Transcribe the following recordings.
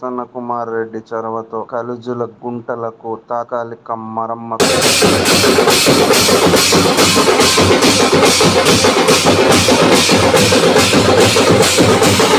కొవ్వూరు ప్రసన్న కుమార్ రెడ్డి చొరవతో కలుజుల గుంటలకు తాత్కాలిక మరమ్మతు you.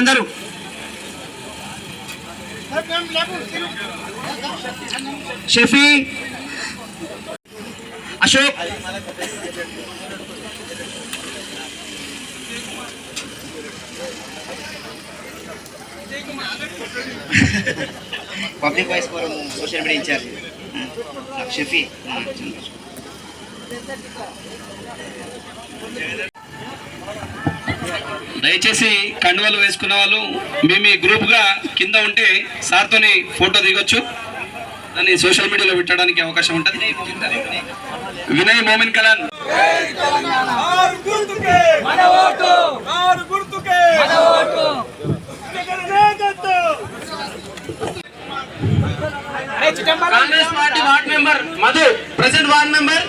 అందరూ. Shafi. Ashok. Public voice forum social media incharge Shafi. దయచేసి కండువలు వేసుకున్న వాళ్ళు మీ మీ గ్రూప్గా కింద ఉంటే సార్తోని ఫోటో దిగొచ్చు. దాన్ని సోషల్ మీడియాలో పెట్టడానికి అవకాశం ఉంటుంది. Vinay Momin Kalan. Congress party ward member Madhu president ward member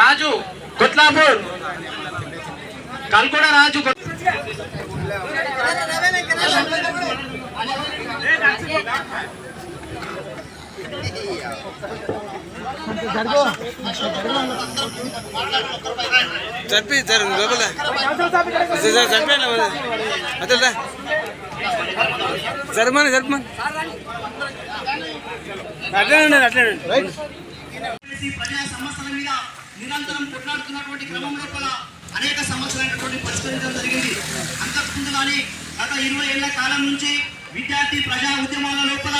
Raju Kotlapur. Kalkonda Raju చంపి లోపల చంపాను అతడా జరమని జరమని. అట్లనే ఉండండి అట్లనే ఉండండి చేసి ప్రజా సమస్యల మీద నిరంతరం కొట్లాడుతున్నటువంటి క్రమం లోపల అనేక సమస్యలైనటువంటి పరిష్కరించడం జరిగింది. అంతకుముందు కానీ గత ఇరవై ఏళ్ళ కాలం నుంచి విద్యార్థి ప్రజా ఉద్యమాల లోపల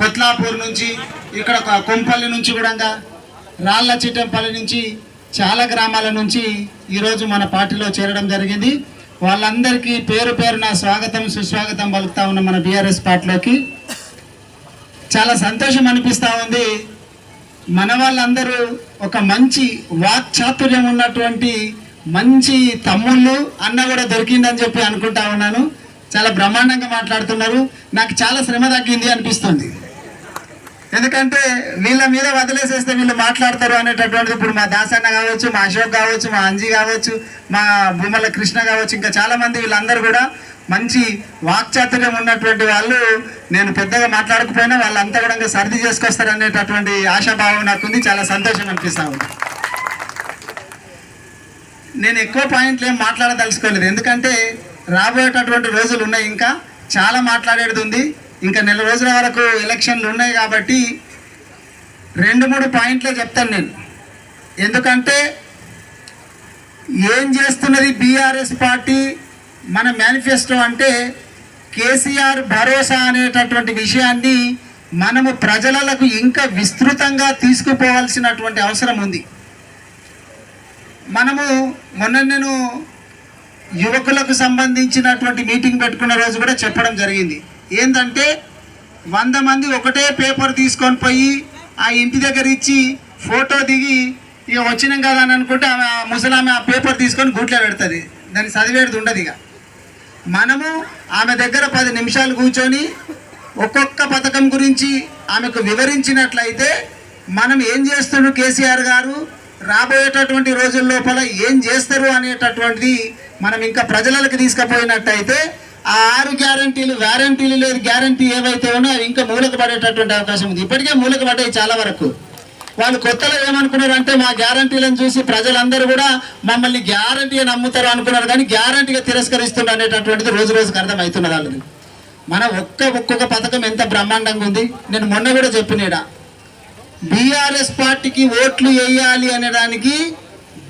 కొత్లాపూర్ నుంచి ఇక్కడ కొంపల్లి నుంచి కూడా రాళ్ళ చిట్టంపల్లి నుంచి చాలా గ్రామాల నుంచి ఈరోజు మన పార్టీలో చేరడం జరిగింది. వాళ్ళందరికీ పేరు పేరున స్వాగతం సుస్వాగతం పలుకుతా ఉన్న మన బీఆర్ఎస్ పార్టీలోకి. చాలా సంతోషం అనిపిస్తూ ఉంది. మన వాళ్ళందరూ ఒక మంచి వాక్చాతుర్యం ఉన్నటువంటి మంచి తమ్ముళ్ళు అన్న కూడా దొరికిందని చెప్పి అనుకుంటా ఉన్నాను. చాలా బ్రహ్మాండంగా మాట్లాడుతున్నారు. నాకు చాలా శ్రమ తగ్గింది అనిపిస్తుంది. ఎందుకంటే వీళ్ళ మీద వదిలేసేస్తే వీళ్ళు మాట్లాడతారు అనేటటువంటిది ఇప్పుడు మా దాసన్న కావచ్చు మా అశోక్ కావచ్చు మా అంజీ కావచ్చు మా భూమల కృష్ణ కావచ్చు ఇంకా చాలామంది వీళ్ళందరూ కూడా మంచి వాక్చాతుర్యం ఉన్నటువంటి వాళ్ళు. నేను పెద్దగా మాట్లాడకపోయినా వాళ్ళంతా కూడా ఇంకా సర్ది చేసుకొస్తారు అనేటటువంటి ఆశాభావం నాకుంది. చాలా సంతోషం అనిపిస్తా ఉంది. నేను ఎక్కువ పాయింట్లు ఏం మాట్లాడదలుచుకోలేదు. ఎందుకంటే రాబోయేటటువంటి రోజులు ఉన్నాయి. ఇంకా చాలా మాట్లాడేది ఉంది. ఇంకా నెల రోజుల వరకు ఎలక్షన్లు ఉన్నాయి కాబట్టి రెండు మూడు పాయింట్లే చెప్తాను నేను. ఎందుకంటే ఏం చేస్తున్నది బీఆర్ఎస్ పార్టీ మన మేనిఫెస్టో అంటే కేసీఆర్ భరోసా అనేటటువంటి విషయాన్ని మనము ప్రజలకు ఇంకా విస్తృతంగా తీసుకుపోవాల్సినటువంటి అవసరం ఉంది. మనము మొన్న నేను యువకులకు సంబంధించినటువంటి మీటింగ్ పెట్టుకున్న రోజు కూడా చెప్పడం జరిగింది. ఏంటంటే వంద మంది ఒకటే పేపర్ తీసుకొని పోయి ఆ ఇంటి దగ్గర ఇచ్చి ఫోటో దిగి ఇక వచ్చినాం కదా అని అనుకుంటే ఆమె ఆ ముసలామె ఆ పేపర్ తీసుకొని గూట్లో పెడుతుంది. దాన్ని చదివేది ఉండదు ఇక. మనము ఆమె దగ్గర పది నిమిషాలు కూర్చొని ఒక్కొక్క పథకం గురించి ఆమెకు వివరించినట్లయితే మనం ఏం చేస్తున్నారు కేసీఆర్ గారు? రాబోయేటటువంటి రోజుల లోపల ఏం చేస్తారు అనేటటువంటిది మనం ఇంకా ప్రజలకు తీసుకుపోయినట్టయితే ఆ ఆరు గ్యారంటీలు వారంటీలు లేదు గ్యారంటీ ఏవైతే ఉన్నాయో అవి ఇంకా మూలక పడేటటువంటి అవకాశం ఉంది. ఇప్పటికే మూలక పడ్డాయి చాలా వరకు. వాళ్ళు కొత్తలో ఏమనుకున్నారు అంటే మా గ్యారంటీలను చూసి ప్రజలందరూ కూడా మమ్మల్ని గ్యారంటీ నమ్ముతారు అనుకున్నారు కానీ గ్యారంటీగా తిరస్కరిస్తున్నారు అనేటటువంటిది రోజు రోజుకి అర్థమవుతున్నది వాళ్ళది. మన ఒక్క ఒక్కొక్క పథకం ఎంత బ్రహ్మాండంగా ఉంది? నేను మొన్న కూడా చెప్పినాడా. బీఆర్ఎస్ పార్టీకి ఓట్లు వేయాలి అనడానికి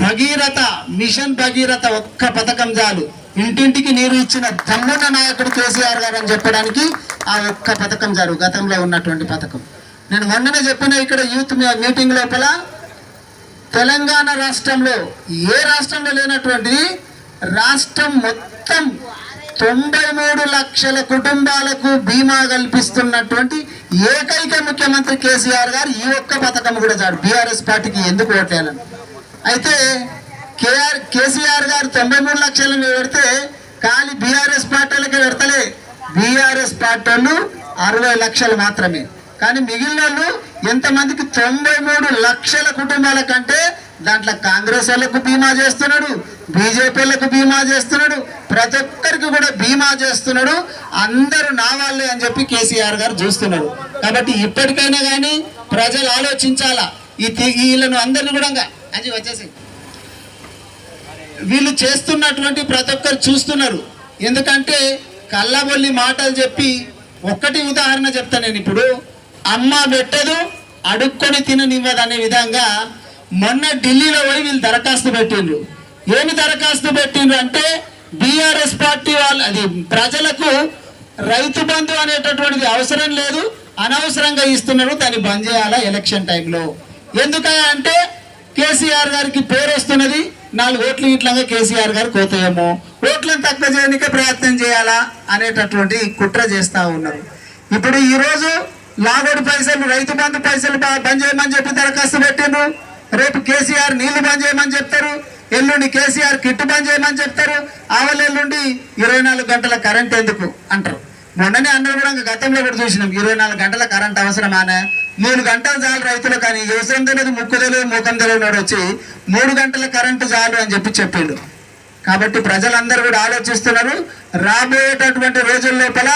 భగీరథ మిషన్ భగీరథ ఒక్క పథకం చాలు. ఇంటింటికి నీరు ఇచ్చిన దమ్మున్న నాయకుడు కేసీఆర్ గారు అని చెప్పడానికి ఆ ఒక్క పథకం జరుగు గతంలో ఉన్నటువంటి పథకం. నేను మొన్ననే చెప్పిన ఇక్కడ యూత్ మీటింగ్ లోపల తెలంగాణ రాష్ట్రంలో ఏ రాష్ట్రంలో లేనటువంటిది రాష్ట్రం మొత్తం తొంభై మూడు లక్షల కుటుంబాలకు బీమా కల్పిస్తున్నటువంటి ఏకైక ముఖ్యమంత్రి కేసీఆర్ గారు ఈ ఒక్క పథకం కూడా చాడు బీఆర్ఎస్ పార్టీకి ఎందుకు ఓటేయాలని అయితే కేఆర్ కేసీఆర్ గారు తొంభై మూడు లక్షలు పెడితే ఖాళీ బీఆర్ఎస్ పార్టీలకి పెడతలే. బీఆర్ఎస్ పార్టీ వాళ్ళు అరవై లక్షలు మాత్రమే. కానీ మిగిలిన వాళ్ళు ఎంతమందికి తొంభై మూడు లక్షల కుటుంబాల కంటే దాంట్లో కాంగ్రెస్ వాళ్ళకు బీమా చేస్తున్నాడు బీజేపీలకు బీమా చేస్తున్నాడు ప్రతి ఒక్కరికి కూడా బీమా చేస్తున్నాడు అందరూ నా వాళ్ళే అని చెప్పి కేసీఆర్ గారు చూస్తున్నాడు కాబట్టి ఇప్పటికైనా కానీ ప్రజలు ఆలోచించాలా? ఈ వీళ్ళను అందరిని కూడా అది వచ్చేసి వీళ్ళు చేస్తున్నటువంటి ప్రతి ఒక్కరు చూస్తున్నారు. ఎందుకంటే కళ్ళబొల్లి మాటలు చెప్పి ఒక్కటి ఉదాహరణ చెప్తా నేను ఇప్పుడు. అమ్మ పెట్టదు అడుక్కొని తిననివ్వదు అనే విధంగా మొన్న ఢిల్లీలో పోయి వీళ్ళు దరఖాస్తు పెట్టిండ్రు. ఏమి దరఖాస్తు పెట్టిండ్రు అంటే బీఆర్ఎస్ పార్టీ వాళ్ళు అది ప్రజలకు రైతు బంధు అనేటటువంటిది అవసరం లేదు అనవసరంగా ఇస్తున్నారు దాన్ని బంద్ చేయాలా ఎలక్షన్ టైంలో. ఎందుకయ్యా అంటే కేసీఆర్ గారికి పేరు వస్తున్నది నాలుగు ఓట్లు ఇట్లాగా కేసీఆర్ గారు కోతాయేమో. ఓట్లను తక్కువ చేయడానికే ప్రయత్నం చేయాలా అనేటటువంటి కుట్ర చేస్తూ ఉన్నారు. ఇప్పుడు ఈరోజు రోజు లాగోడు పైసలు రైతు బంధు పైసలు బంద్ చేయమని చెప్పి దరఖాస్తు పెట్టిండ్రు. రేపు కేసీఆర్ నీళ్ళు బంద్ చేయమని చెప్తారు. ఎల్లుండి కేసీఆర్ కిట్టు బంద్ చేయమని చెప్తారు. ఆవలెల్లుండి ఇరవై నాలుగు గంటల కరెంట్ ఎందుకు అంటారు. మొన్ననే అన్నారు కూడా గతంలో కూడా చూసినాం ఇరవై నాలుగు గంటల కరెంట్ అవసరమానే. మూడు గంటలు చాలు రైతులు కానీ వ్యవసాయం తెలియదు ముక్కు తెలియదు ముఖం తెలియదు వచ్చి మూడు గంటల కరెంటు చాలు అని చెప్పి చెప్పిండు. కాబట్టి ప్రజలందరూ కూడా ఆలోచిస్తున్నారు. రాబోయేటటువంటి రోజుల లోపల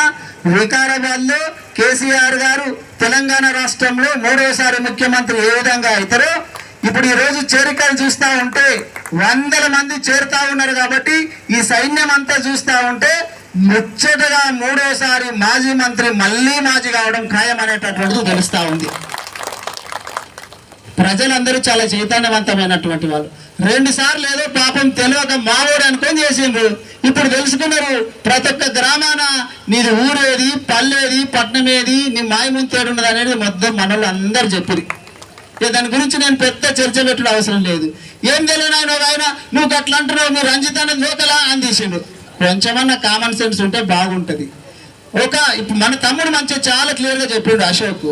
వికారాబాద్లో కేసీఆర్ గారు తెలంగాణ రాష్ట్రంలో మూడోసారి ముఖ్యమంత్రి ఏ విధంగా అవుతారో ఇప్పుడు ఈ రోజు చేరికలు చూస్తా ఉంటే వందల మంది చేరుతా ఉన్నారు కాబట్టి ఈ సైన్యం అంతా చూస్తా ఉంటే ముచ్చటగా మూడోసారి మాజీ మంత్రి మళ్ళీ మాజీ కావడం ఖాయం అనేటటువంటిది తెలుస్తా ఉంది. ప్రజలందరూ చాలా చైతన్యవంతమైనటువంటి వాళ్ళు. రెండు సార్లు ఏదో పాపం తెలియక మావోడు అనుకొని చేసిండ్రు. ఇప్పుడు తెలుసుకున్నారు ప్రతి ఒక్క గ్రామాన నీది ఊరేది పల్లెది పట్నం ఏది నీ మాయముంతేడు ఉన్నది అనేది మొత్తం మనోళ్ళు అందరు చెప్పింది దాని గురించి నేను పెద్ద చర్చ పెట్టడం అవసరం లేదు. ఏం తెలియదు ఆయన ఆయన నువ్వు అట్లా అంటున్నావు నువ్వు రంజిత్ అనేది లోకలా అని తీసిండు కొంచెమన్నా కామన్ సెన్స్ ఉంటే బాగుంటుంది. ఒక ఇప్పుడు మన తమ్ముడు మంచిగా చాలా క్లియర్గా చెప్పిండు అశోక్.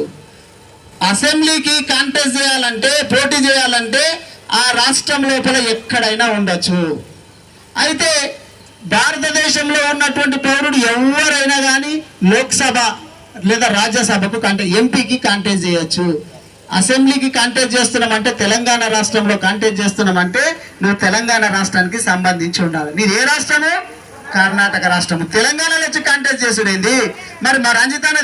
అసెంబ్లీకి కాంటెస్ట్ చేయాలంటే పోటీ చేయాలంటే ఆ రాష్ట్రం లోపల ఎక్కడైనా ఉండొచ్చు. అయితే భారతదేశంలో ఉన్నటువంటి పౌరుడు ఎవరైనా కానీ లోక్సభ లేదా రాజ్యసభకు కంటే ఎంపీకి కాంటెస్ట్ చేయొచ్చు. అసెంబ్లీకి కాంటెస్ట్ చేస్తున్నామంటే తెలంగాణ రాష్ట్రంలో కాంటెస్ట్ చేస్తున్నామంటే నువ్వు తెలంగాణ రాష్ట్రానికి సంబంధించి ఉండాలి. నీది ఏ రాష్ట్రము? కర్ణాటక రాష్ట్రం తెలంగాణలో వచ్చి కాంటెస్ట్ చేసేది మరి మా రంజితాన